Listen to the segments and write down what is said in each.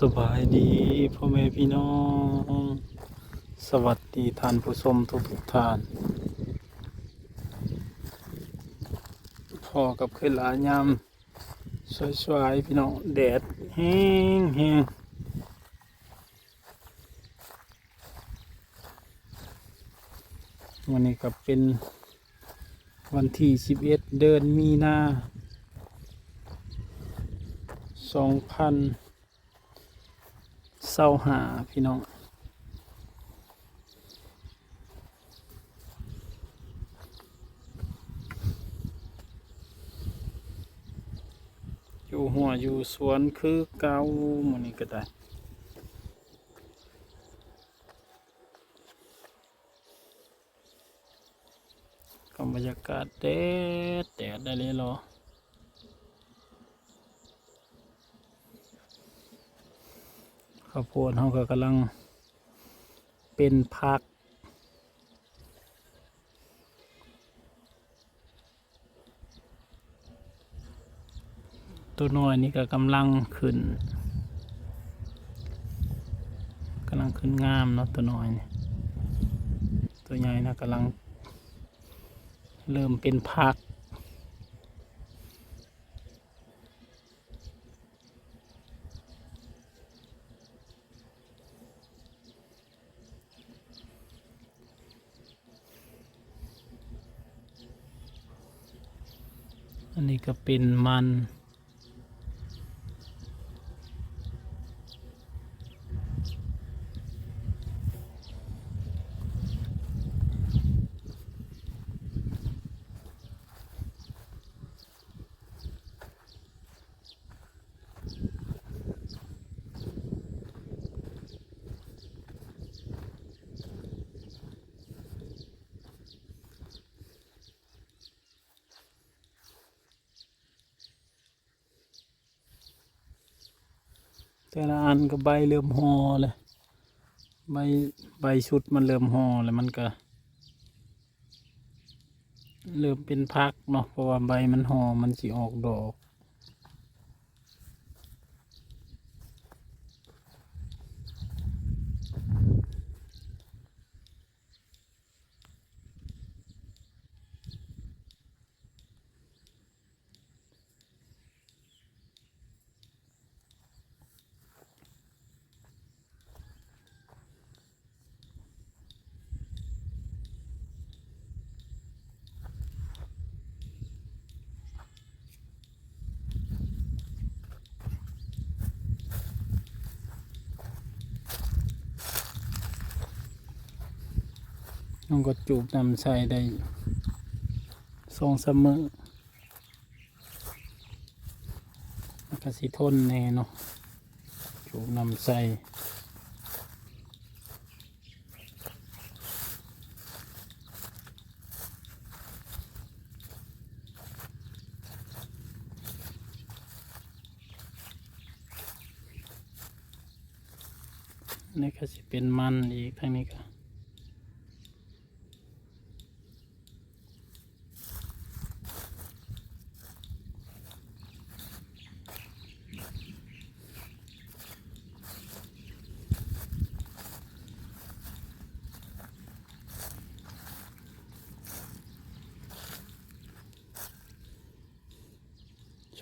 สบายดีพ่อแม่พี่น้อง สวัสดีท่านผู้ชมทุกทุกท่านพอกับขึ้นหลายยามสวยๆพี่น้องแดดแห้งแห้งวันนี้ก็เป็นวันที่สิบเอ็ดเดือนมีนาสองพัน ร้าหาพี่น้องอยู่หัวอยู่สวนคือเก่าหมันนี้ก็ได้ก็บรรยากาศแดดแดดได้เลยเหรอ ข้าวโพดเขาก็กำลังเป็นพัก ตัวน้อยนี่ก็กำลังขึ้นกำลังขึ้นงามเนาะตัวน้อยนี่ตัวใหญ่นะกำลังเริ่มเป็นพัก อันนี้ก็เป็นมัน แต่ละอันก็ใบเริ่มห่อเลยใบใบชุดมันเริ่มห่อเลยมันก็ เริ่มเป็นพักเนาะเพราะว่าใบมันห่อมันสิออกดอก น้องก็จูบนำใส่ได้ทรงเสมอมันก็สิทนแน่เนาะจูบนำใส่นี่ก็สิเป็นมันอีกทั้งนี้ก็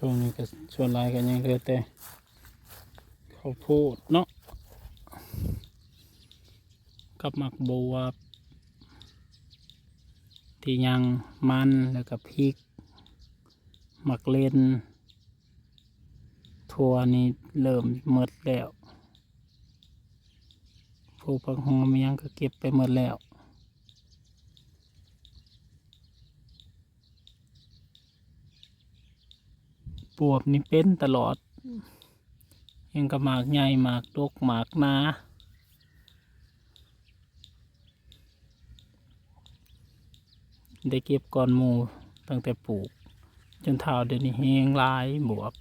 ช่วงนี้ก็ส่วนหลายกันยังเหลือแต่ข้าวโพดเนาะกับหมักบัวที่ยังมันแล้วก็พริก หมักเลนทัวนี่เริ่มหมดแล้วผู้พักหอมยังก็เก็บไปหมดแล้ว ปวบนี่เป็นตลอด ยังกับหมากใหญ่หมากดกหมากหนาได้เก็บก่อนหมูตั้งแต่ปลูก จนเท่าเดี๋ยวนี้แห้งหลายบวบ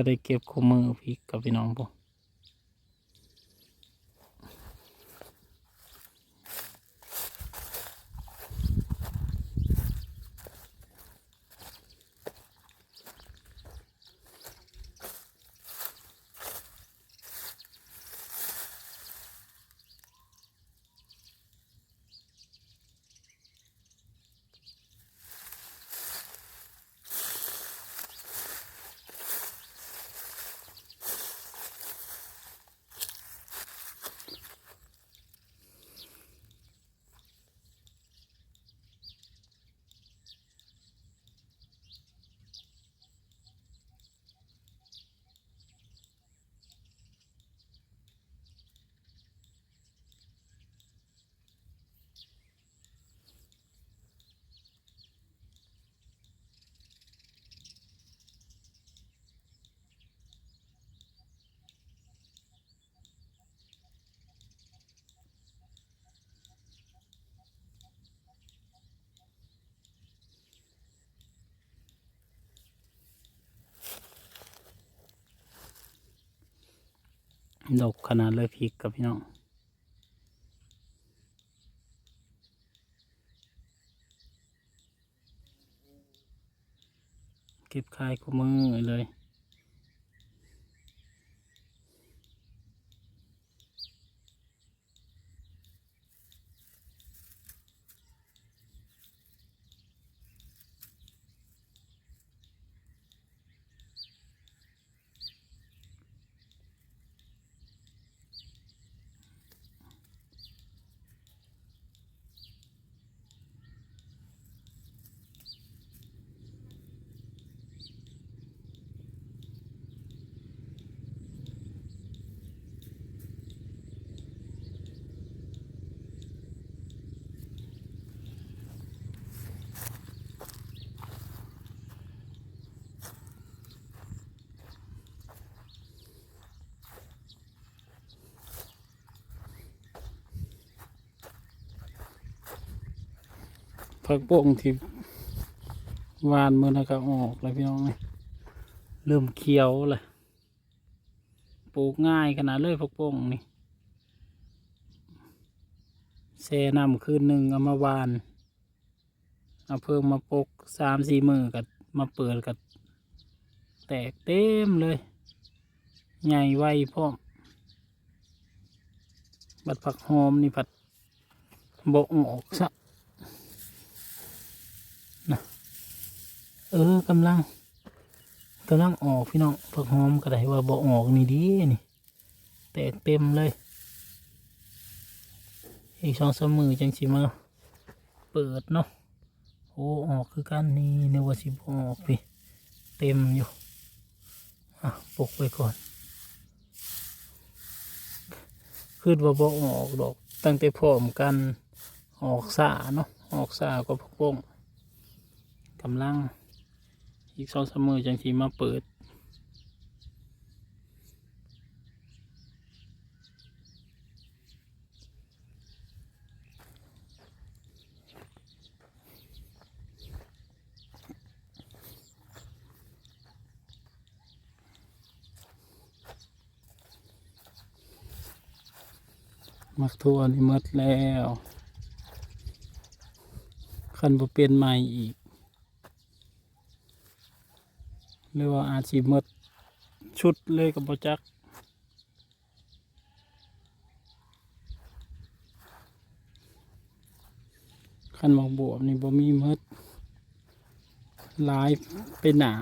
ก็ได้เก็บคู่มือพี่กับพี่น้องผม ดกขนาดเลยพริกกับพี่น้องเก็บคายกูมือเลย ผักโป่งที่หวานมือนะครับออกแล้วพี่น้องนี่เริ่มเขียวเลยปลูกง่ายขนาดเลยผักโป่งนี่แช่น้ำคืนหนึ่งเอามาวานเอาเพิ่มมาปลูกสามสี่มือกับมาเปิดกับแตกเต็มเลย ใหญ่ไวพร้อมบัดผักหอมนี่ผัดบกออกซะ เออกำลังกำลังออกพี่น้องผักหอมก็ได้ว่าบ่ออกนี่ดีนี่แตกเต็มเลย อีกสองสามมือจังสิมาเปิดเนาะโอ้ออกคือกันนี่นึกว่าสิบออกพี่เต็มอยู่อะปกไว้ก่อนคือว่าบ่ออกดอกตั้งแต่พร้อมกันออกสาเนาะออกสาก็พกป่งกำลัง อีกสองสามมือจังสีมาเปิด มักทัวนี่มดแล้ว คันบ่เปลี่ยนใหม่อีก หรือว่าอาจสิหมดชุดเลยกับโปจักขันหมอกบวบนี่บ่มีมดลายไปหนา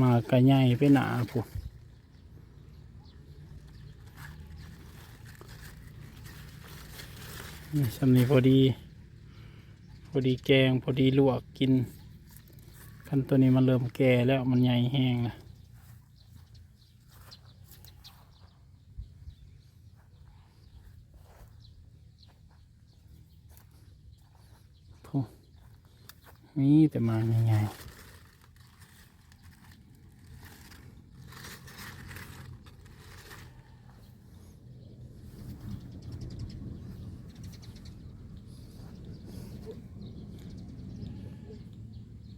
มากระใหญ่ไปหนาผู้นี่สำนีพอดี พอดีแกง พอดีลวกกิน ขั้นตัวนี้มันเริ่มแก่แล้วมันใหญ่แห้งแล้วโถ่มีแต่มาใหญ่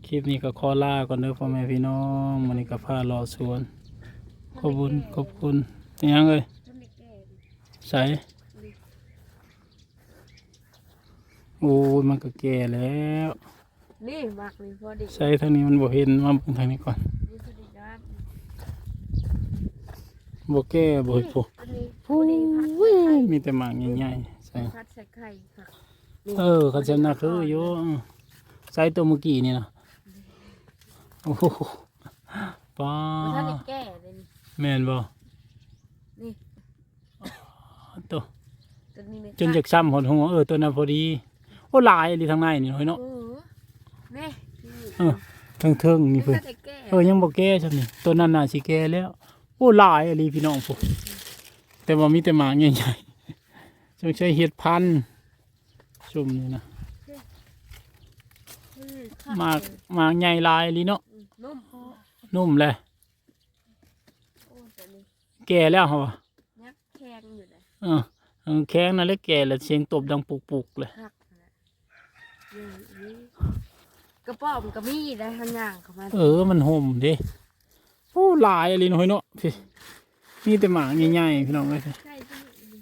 คลิปนี้ก็ขอลาก่อนเด้อพ่อแม่พี่น้องมันนี้ก็พารอสวน ขอบคุณขอบคุณอิหยังเลยต้นแก่ใส่โอ้ยมันก็แก่แล้วนี่มากเลยพอดีใส่ทางนี้มันบ่เห็นมาเบิ่งทางนี้ก่อนนี่พอดีนะบ่แก่บ่เห็นผู้อันนี้พโอ้อดีผัดยมีแต่หมากใหญ่ๆใส่ผัดใส่ไข่ผักเออคันเซนน่ะคืออยู่อือใส่ตัวเมื่อกี้นี่นะ โอ้โหป้ามันท่านได้แก่เลยนี่แม่นบ่นี่ตัวตัวนี้ไม่จนจากซ้ำหดหัวเออตัวนั้นพอดี โอ้หลายอันนี้ทางในนี่น้อยเนาะเออแม่เออเทิงๆนี่เพื่เพิ่อนนได้แก่เออยังบ่แก่ซั่นนี่ตัวนั้นน่ะสิแก่แล้ว โอ้หลายอันนี้พี่น้องพวกแต่ว่ามีแต่หมากใหญ่ๆจงใช้เห็ดพันธุ์ชุ่มนี่นะอืมหมากหมากใหญ่หลายอันนี้เนาะอืม นุ่มนุ่มเลย โอ้ตัวนี้แก่แล้วเหรอวะยักแข็งอยู่เลยเออเออแข้งนั่นแหละแก่แล้วเสียงตบดังปุกๆเลย หักนะนี่นี่กระป๋อมก็มีได้ทางย่างเข้ามาเออ มันห่มเดิโอ้หลายอะไรน้อยเนาะพี่มีแต่หมากใหญ่ๆพี่น้องเลยใช่ตัวนี้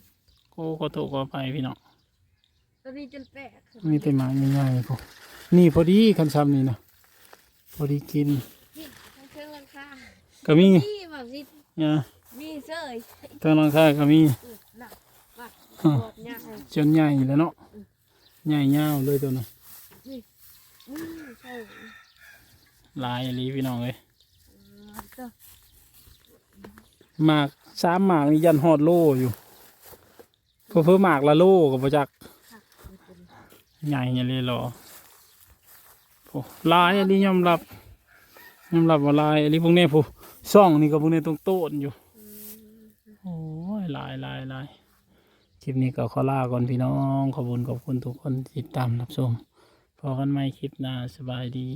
โอ้ขอโทษขออภัยพี่น้อง ตัวนี้จนแตกมีแต่หมากใหญ่ๆพวกนี่พอดีคันซ้ำนี่นะ พอดีกินนี่ทั้งเครื่องราคาก็มีนี่แบบนี้เนี่ยมีเสยทางหลังคาก็มีอืมหนักว่ะฮะปวดย่างจนใหญ่แล้วเนาะใหญ่ยาวเลยตัวน่ะอืมใช่หลายอะไรพี่น้องเลยอืมก็หมากสามหมากนี่ยันฮอดโลอยู่เพื่อเพื่อหมากละโลกับประจักค่ะมันเป็นใหญ่อยังเลยเหรอ โอ้ลายอันนี้ยอมรับยอมรับว่าลายอันนี้พวกนี้ผู้ซ่องนี่ก็พวกนี้ต้องโต้นอยู่โอ้ยลายลายลายคลิปนี้ก็ขอลาก่อนพี่น้องขอบคุณขอบคุณทุกคนติดตามรับชมพอกันไหมคลิปหน้าสบายดี